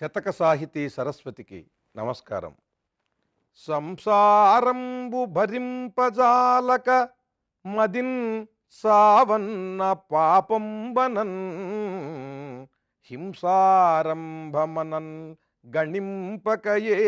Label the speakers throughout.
Speaker 1: శతక సాహితీ సరస్వతికి నమస్కారం. సంసారంబు భరింపజాలక మదిన్ సావన్న పాపంబనన్ హింసారంభమనన్ గణింపకయే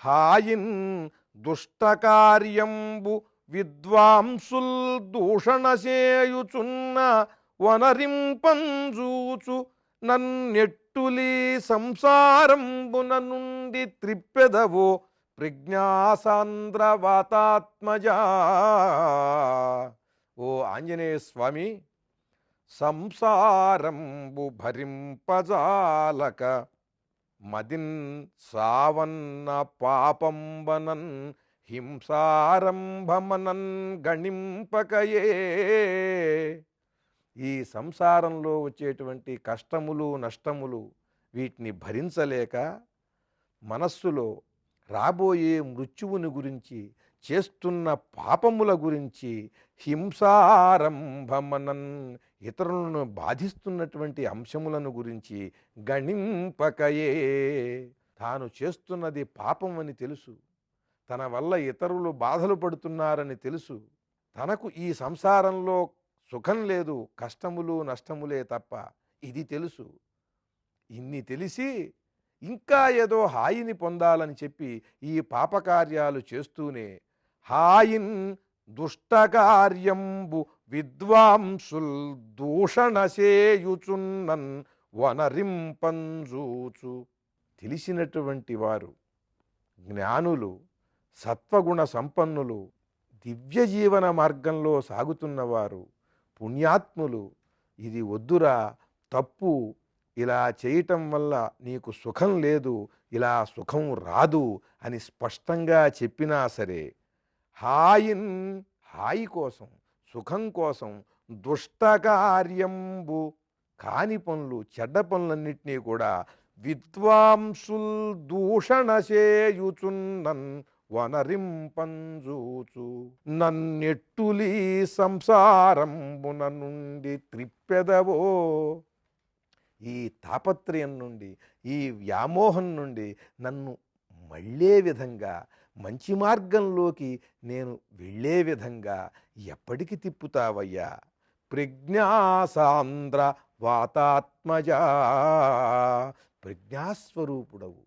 Speaker 1: హాయిన్ దుష్టకార్యంబు విద్వాంసుల్ దూషణసేయుచున్న వనరింపంజూచు నన్నెట్టులీ సంసారంబున నుండి త్రిప్పెదవో ప్రజ్ఞాసాంద్రవాతాత్మజ. ఓ ఆంజనేయ స్వామి సంసారంబు భరింపజాలక మదిన్ సావన్న పాపంబనన్ హింసారంభమనన్ గణింపకయే. ఈ సంసారంలో వచ్చేటువంటి కష్టములు నష్టములు వీటిని భరించలేక మనస్సులో రాబోయే మృత్యువుని గురించి చేస్తున్న పాపముల గురించి హింసారంభమనన్ ఇతరులను బాధిస్తున్నటువంటి అంశములను గురించి గణింపకయే. తాను చేస్తున్నది పాపం అని తెలుసు. తన వల్ల ఇతరులు బాధలు పడుతున్నారని తెలుసు. తనకు ఈ సంసారంలో సుఖం లేదు కష్టములు నష్టములే తప్ప ఇది తెలుసు. ఇన్ని తెలిసి ఇంకా ఏదో హాయిని పొందాలని చెప్పి ఈ పాపకార్యాలు చేస్తూనే హాయిన్ దుష్టకార్యంబు విద్వాంసుల్ దూషణసేయుచున్నన్ వనరింపంజూచు తెలిసినటువంటి వారు జ్ఞానులు సత్వగుణ సంపన్నులు దివ్య జీవన మార్గంలో సాగుతున్నవారు పుణ్యాత్ములు ఇది వద్దురా తప్పు. ఇలా చేయటం వల్ల నీకు సుఖం లేదు ఇలా సుఖం రాదు అని స్పష్టంగా చెప్పినా సరే హాయిన్ హాయి కోసం సుఖం కోసం దుష్టకార్యంబు కాని పనులు చెడ్డ పనులన్నింటినీ కూడా విద్వాంసుల్ దూషణ చేయుచున్నన్ వనరింపంజూచు. నన్నెట్టులీ సంసారంబున నుండి త్రిప్పెదవో. ఈ తాపత్రయం నుండి ఈ వ్యామోహం నుండి నన్ను మళ్ళే విధంగా మంచి మార్గంలోకి నేను వెళ్ళే విధంగా ఎప్పటికి తిప్పుతావయ్యా? ప్రజ్ఞాసాంద్ర వాతాత్మజా. ప్రజ్ఞాస్వరూపుడవు.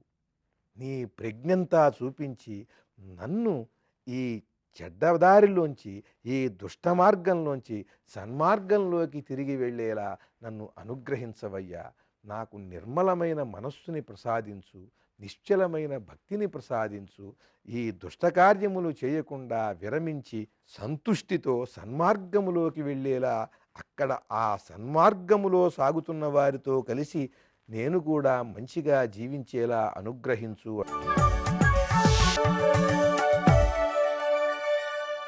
Speaker 1: నీ ప్రజ్ఞంతా చూపించి నన్ను ఈ చెడ్డదారిలోంచి ఈ దుష్ట మార్గంలోంచి సన్మార్గంలోకి తిరిగి వెళ్ళేలా నన్ను అనుగ్రహించవయ్యా. నాకు నిర్మలమైన మనస్సుని ప్రసాదించు నిశ్చలమైన భక్తిని ప్రసాదించు. ఈ దుష్టకార్యములు చేయకుండా విరమించి సంతుష్టితో సన్మార్గములోకి వెళ్ళేలా అక్కడ ఆ సన్మార్గములో సాగుతున్న వారితో కలిసి నేను కూడా మంచిగా జీవించేలా అనుగ్రహించు.